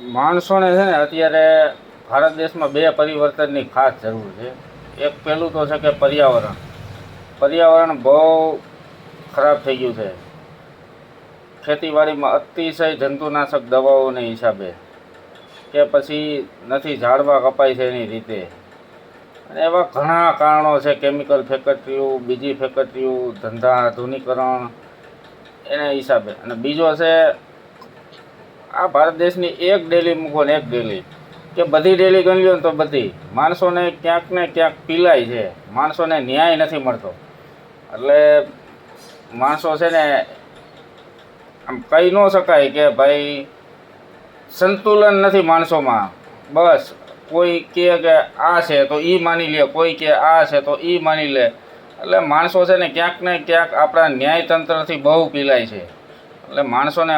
માણસોને છે ને અત્યારે ભારત દેશમાં બે પરિવર્તનની ખાસ જરૂર છે. એક પહેલું તો છે કે પર્યાવરણ. પર્યાવરણ બહુ ખરાબ થઈ ગયું છે. ખેતીવાડીમાં અતિશય જંતુનાશક દવાઓને હિસાબે કે પછી નથી ઝાડવા કપાય છે એની રીતે. અને એવા ઘણા કારણો છે, કેમિકલ ફેક્ટરીઓ, બીજી ફેક્ટરીઓ, ધંધા આધુનિકરણ, એના હિસાબે. અને બીજો છે આ ભારત દેશની એક ડેલી મૂકો ને એક ડેલી કે બધી ડેલી ગણી લો ને તો બધી. માણસોને ક્યાંક ને ક્યાંક પીલાય છે. માણસોને ન્યાય નથી મળતો. એટલે માણસો છે ને આમ કહી ન શકાય કે ભાઈ સંતુલન નથી માણસોમાં. બસ કોઈ કહે કે આ છે તો એ માની લે, કોઈ કે આ છે તો એ માની લે. એટલે માણસો છે ને ક્યાંક ને ક્યાંક આપણા ન્યાયતંત્રથી બહુ પીલાય છે. એટલે માણસોને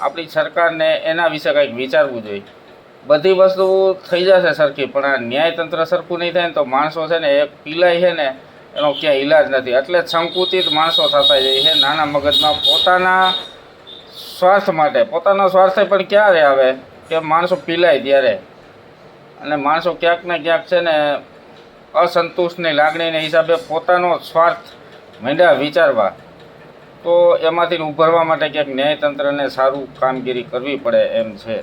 આપણી સરકારને એના વિશે કંઈક વિચારવું જોઈએ. બધી વસ્તુ થઈ જશે સરખી, પણ આ ન્યાયતંત્ર સરખું નહીં થાય ને તો માણસો છે ને એ પીલાય છે ને એનો ક્યાંય ઈલાજ નથી. એટલે સંકુચિત માણસો થતા જાય છે નાના મગજમાં પોતાના સ્વાર્થ માટે. પોતાનો સ્વાર્થ પણ ક્યારે આવે? કે માણસો પીલાય ત્યારે. અને માણસો ક્યાંક ને ક્યાંક છે ને અસંતુષ્ટની લાગણીને હિસાબે પોતાનો સ્વાર્થ માંડ્યા વિચારવા. તો એમાંથી ઉભરવા માટે ક્યાંક ન્યાયતંત્રને સારું કામગીરી કરવી પડે એમ છે.